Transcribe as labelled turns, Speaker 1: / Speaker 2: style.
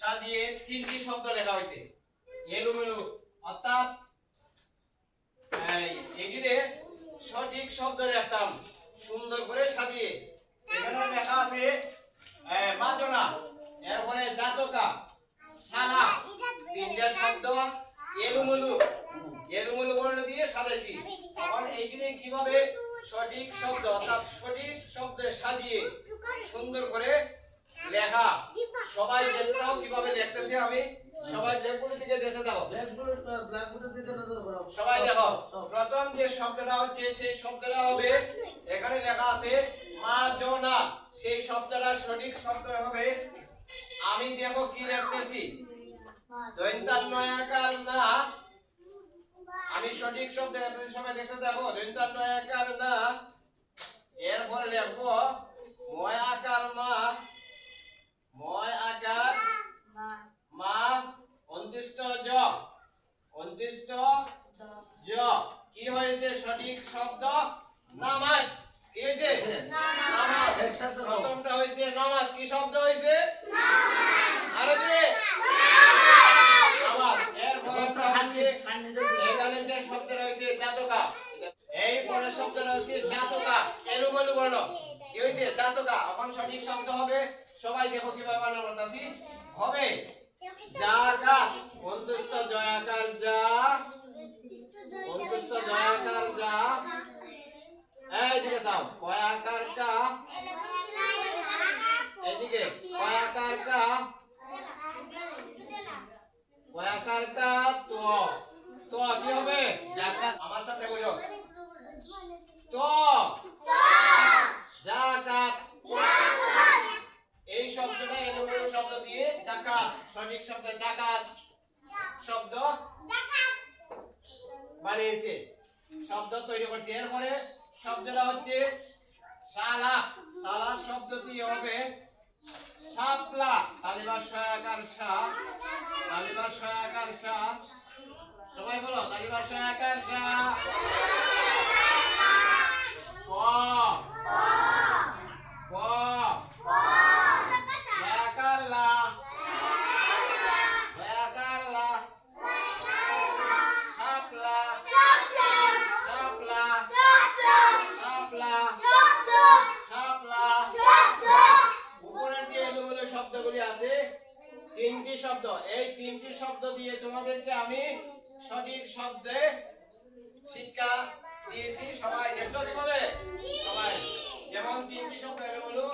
Speaker 1: সাজিয়ে তিনটি শব্দ লেখা হয়েছে। এলোমেলো অর্থাৎ এটিতে সঠিক শব্দ লিখতাম সুন্দর করে সাজিয়ে। এখানে লেখা আছে মাজনা এরপরে জাতকা, সানা, তিনটা শব্দ এলুমুলু এলুমুলু বর্ণ দিয়ে সাজাইছি। এখন এইখানে কীভাবে সঠিক শব্দ, অর্থাৎ সঠিক শব্দে সাজিয়ে সুন্দর করে সবাই দেখতে দাও কীভাবে লিখতেছি আমি। সবাই ব্ল্যাকবোর্ড থেকে দেখে দাও।
Speaker 2: ব্ল্যাকবোর্ড ব্ল্যাকবোর্ডের দিকে নজর করো
Speaker 1: সবাই দেখো। প্রথম যে শব্দটা হচ্ছে সেই শব্দটা হবে এখানে লেখা আছে মা জনা সেই শব্দটা সঠিক শব্দ হবে। আমি দেখো কি লিখতেছি। দৈন্তান নয়াকার না। আমি সঠিক শব্দ লিখতেছি সবাই দেখতে দেখো দৈন্তান নয়াকার না। এরপরে লিখব ময় আকার মা ময় আকার মা অন্তিষ্ট জ অন্তিষ্ট জ কি হয়েছে সঠিক শব্দ? নামাজ। কি হয়েছে? নামাজ। প্রথমটা হয়েছে নামাজ। কি শব্দ হয়েছে? আরও দিয়ে নামাজ।
Speaker 2: দিকে।
Speaker 1: এখানে যে শব্দ জাতকা। এই পরের শব্দ রয়েছে জাতকা। বর্ণ। কি জাতকা। এখন সঠিক শব্দ হবে। সবাই দেখো কীভাবে করতেছি। হবে। জাকাত অন্তুষ্ট জয়াকার যা অন্তুষ্ট জয়াকার যা এইদিকে চাও কয়াকার কা এইদিকে কয়াকার কা কয়াকার কা তো তো কি হবে
Speaker 2: জাকাত
Speaker 1: আমার সাথে বলো তো জাকাত এই শব্দটা এলোমেলো শব্দ দিয়ে জাকাত সঠিক শব্দ জাকাত। শব্দ? বানিয়েছে শব্দ তৈরি করছে। এরপরে শব্দটা হচ্ছে সালা সালা শব্দ দিয়ে হবে? সাপলা। তালিবার সহায়কার সা তালিবার সহায়কার সা সবাই বলো তালিবার সহায়কার সা ক ক সহায়কার লা সহায়কার লা সাপলা সাপলা সাপলা সাপলা উপরের যে এলোমেলো শব্দগুলি আছে তিনটি শব্দ। এই তিনটি শব্দ দিয়ে তোমাদেরকে আমি সঠিক শব্দে শিক্ষা দিয়েছি। সবাই দেখছ কীভাবে? সবাই। যেমন তিনটি শব্দ এলোমেলো